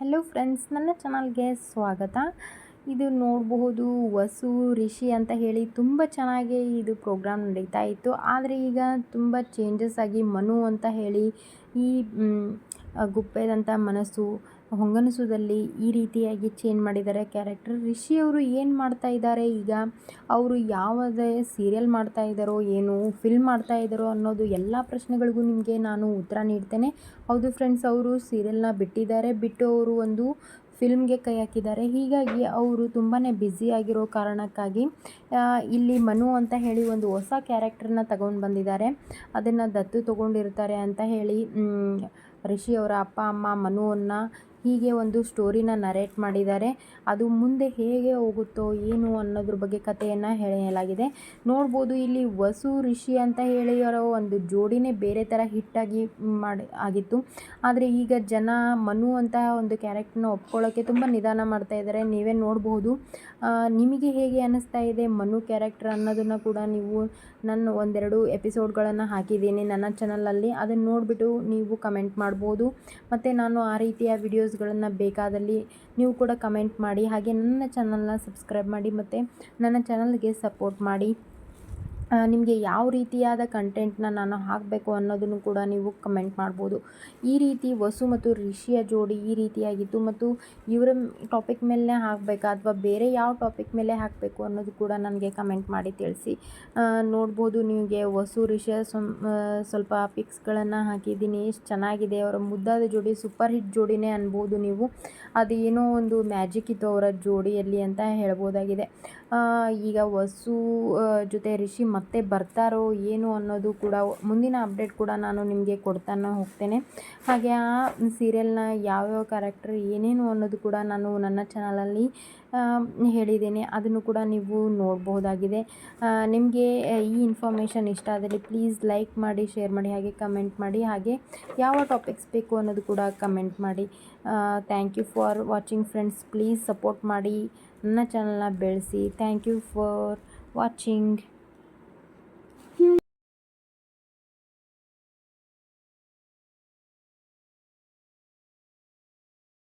Hello friends ನನ್ನ ಚಾನಲ್ಗೆ ಸ್ವಾಗತ. ಇದು ನೋಡಬಹುದು ವಸು, ರಿಷಿ ಅಂತ ಹೇಳಿ ತುಂಬ ಚೆನ್ನಾಗಿ ಇದು ಪ್ರೋಗ್ರಾಮ್ ನಡೀತಾ ಇತ್ತು. ಆದರೆ ಈಗ ತುಂಬ ಚೇಂಜಸ್ ಆಗಿ ಮನು ಅಂತ ಹೇಳಿ ಈ ಗುಪ್ಪೆದಂಥ ಮನಸ್ಸು, ಹೊಂಗನಸುದಲ್ಲಿ ಈ ರೀತಿಯಾಗಿ ಚೇಂಜ್ ಮಾಡಿದ್ದಾರೆ. ಕ್ಯಾರೆಕ್ಟರ್ ರಿಷಿ ಅವರು ಏನು ಮಾಡ್ತಾ ಇದ್ದಾರೆ? ಈಗ ಅವರು ಯಾವುದೇ ಸೀರಿಯಲ್ ಮಾಡ್ತಾ ಇದ್ದಾರೋ, ಏನು ಫಿಲ್ಮ್ ಮಾಡ್ತಾ ಇದ್ದಾರೋ ಅನ್ನೋದು ಎಲ್ಲ ಪ್ರಶ್ನೆಗಳಿಗೂ ನಿಮಗೆ ನಾನು ಉತ್ತರ ನೀಡ್ತೇನೆ. ಹೌದು ಫ್ರೆಂಡ್ಸ್ ಅವರು ಸೀರಿಯಲ್ನ ಬಿಟ್ಟಿದ್ದಾರೆ. ಬಿಟ್ಟು ಅವರು ಒಂದು ಫಿಲ್ಮ್ಗೆ ಕೈ ಹಾಕಿದ್ದಾರೆ. ಹೀಗಾಗಿ ಅವರು ತುಂಬಾ ಆಗಿರೋ ಕಾರಣಕ್ಕಾಗಿ ಇಲ್ಲಿ ಮನು ಅಂತ ಹೇಳಿ ಒಂದು ಹೊಸ ಕ್ಯಾರೆಕ್ಟರ್ನ ತಗೊಂಡು ಬಂದಿದ್ದಾರೆ. ಅದನ್ನು ದತ್ತು ತಗೊಂಡಿರ್ತಾರೆ ಅಂತ ಹೇಳಿ ರಿಷಿ ಅವರ ಅಪ್ಪ ಅಮ್ಮ ಮನುವನ್ನು ಹೀಗೆ ಒಂದು ಸ್ಟೋರಿನ ನರೇಟ್ ಮಾಡಿದ್ದಾರೆ. ಅದು ಮುಂದೆ ಹೇಗೆ ಹೋಗುತ್ತೋ ಏನು ಅನ್ನೋದ್ರ ಬಗ್ಗೆ ಕಥೆಯನ್ನು ಹೇಳಲಾಗಿದೆ ನೋಡ್ಬೋದು ಇಲ್ಲಿ ವಸು, ರಿಷಿ ಅಂತ ಹೇಳಿರೋ ಒಂದು ಜೋಡಿನೇ ಬೇರೆ ಥರ ಹಿಟ್ಟಾಗಿ ಮಾಡಿ, ಆಗಿತ್ತು. ಆದರೆ ಈಗ ಜನ ಮನು ಅಂತ ಒಂದು ಕ್ಯಾರೆಕ್ಟರ್ನ ಒಪ್ಕೊಳ್ಳೋಕ್ಕೆ ತುಂಬ ನಿಧಾನ ಮಾಡ್ತಾ ಇದ್ದಾರೆ. ನೀವೇ ನೋಡಬಹುದು ನಿಮಗೆ ಹೇಗೆ ಅನ್ನಿಸ್ತಾ ಇದೆ ಮನು ಕ್ಯಾರೆಕ್ಟರ್ ಅನ್ನೋದನ್ನು ಕೂಡ ನೀವು ನನ್ನ ಒಂದೆರಡು ಎಪಿಸೋಡ್ಗಳನ್ನು ಹಾಕಿದ್ದೀನಿ ನನ್ನ ಚಾನಲಲ್ಲಿ ಅದನ್ನು ನೋಡಿಬಿಟ್ಟು ನೀವು ಕಮೆಂಟ್ ಮಾಡ್ಬೋದು. ಮತ್ತು ನಾನು ಆ ರೀತಿಯ ವಿಡಿಯೋಸ್ಗಳನ್ನು ಬೇಕಾದಲ್ಲಿ ನೀವು ಕೂಡ ಕಮೆಂಟ್ ಮಾಡಿ. ಹಾಗೆ ನನ್ನ ಚಾನಲ್ನ ಸಬ್ಸ್ಕ್ರೈಬ್ ಮಾಡಿ ಮತ್ತು ನನ್ನ ಚಾನಲ್ಗೆ ಸಪೋರ್ಟ್ ಮಾಡಿ. ನಿಮಗೆ ಯಾವ ರೀತಿಯಾದ ಕಂಟೆಂಟ್ನ ನಾನು ಹಾಕಬೇಕು ಅನ್ನೋದನ್ನು ಕೂಡ ನೀವು ಕಮೆಂಟ್ ಮಾಡ್ಬೋದು. ಈ ರೀತಿ ವಸು ಮತ್ತು ರಿಷಿಯ ಜೋಡಿ ಈ ರೀತಿಯಾಗಿತ್ತು ಮತ್ತು ಇವರ ಟಾಪಿಕ್ ಮೇಲೆ ಹಾಕಬೇಕಾ ಅಥವಾ ಬೇರೆ ಯಾವ ಟಾಪಿಕ್ ಮೇಲೆ ಹಾಕಬೇಕು ಅನ್ನೋದು ಕೂಡ ನನಗೆ ಕಮೆಂಟ್ ಮಾಡಿ ತಿಳಿಸಿ. ನೋಡ್ಬೋದು ನಿಮಗೆ ವಸು, ರಿಷಿಯ ಸ್ವಲ್ಪ ಪಿಕ್ಸ್ಗಳನ್ನು ಹಾಕಿದ್ದೀನಿ. ಎಷ್ಟು ಚೆನ್ನಾಗಿದೆ. ಅವರ ಮುದ್ದಾದ ಜೋಡಿ ಸೂಪರ್ ಹಿಟ್ ಜೋಡಿನೇ ಅನ್ಬೋದು ನೀವು. ಅದು ಏನೋ ಒಂದು ಮ್ಯಾಜಿಕ್ ಇತ್ತು ಅವರ ಜೋಡಿಯಲ್ಲಿ ಅಂತ ಹೇಳ್ಬೋದಾಗಿದೆ. ಈಗ ವಸು ಜೊತೆ ರಿಷಿ ಮತ್ತೆ ಬರ್ತಾರೋ ಏನು ಅನ್ನೋದು ಕೂಡ ಮುಂದಿನ ಅಪ್ಡೇಟ್ ಕೂಡ ನಾನು ನಿಮಗೆ ಕೊಡ್ತಾನೆ ಹೋಗ್ತೇನೆ. ಹಾಗೆ ಆ ಸೀರಿಯಲ್ನ ಯಾವ್ಯಾವ ಕ್ಯಾರೆಕ್ಟರ್ ಏನೇನು ಅನ್ನೋದು ಕೂಡ ನಾನು ನನ್ನ ಚಾನಲಲ್ಲಿ ಹೇಳಿದ್ದೇನೆ. ಅದನ್ನು ಕೂಡ ನೀವು ನೋಡಬಹುದಾಗಿದೆ. ನಿಮಗೆ ಈ ಇನ್ಫಾರ್ಮೇಷನ್ ಇಷ್ಟ ಆದರೆ ಪ್ಲೀಸ್ ಲೈಕ್ ಮಾಡಿ ಶೇರ್ ಮಾಡಿ, ಹಾಗೆ ಕಮೆಂಟ್ ಮಾಡಿ, ಹಾಗೆ ಯಾವ ಟಾಪಿಕ್ಸ್ ಬೇಕು ಅನ್ನೋದು ಕೂಡ ಕಮೆಂಟ್ ಮಾಡಿ. Thank you for watching friends please support ಮಾಡಿ, ನನ್ನ ಚಾನಲ್ನ ಬೆಳೆಸಿ. Thank you for watching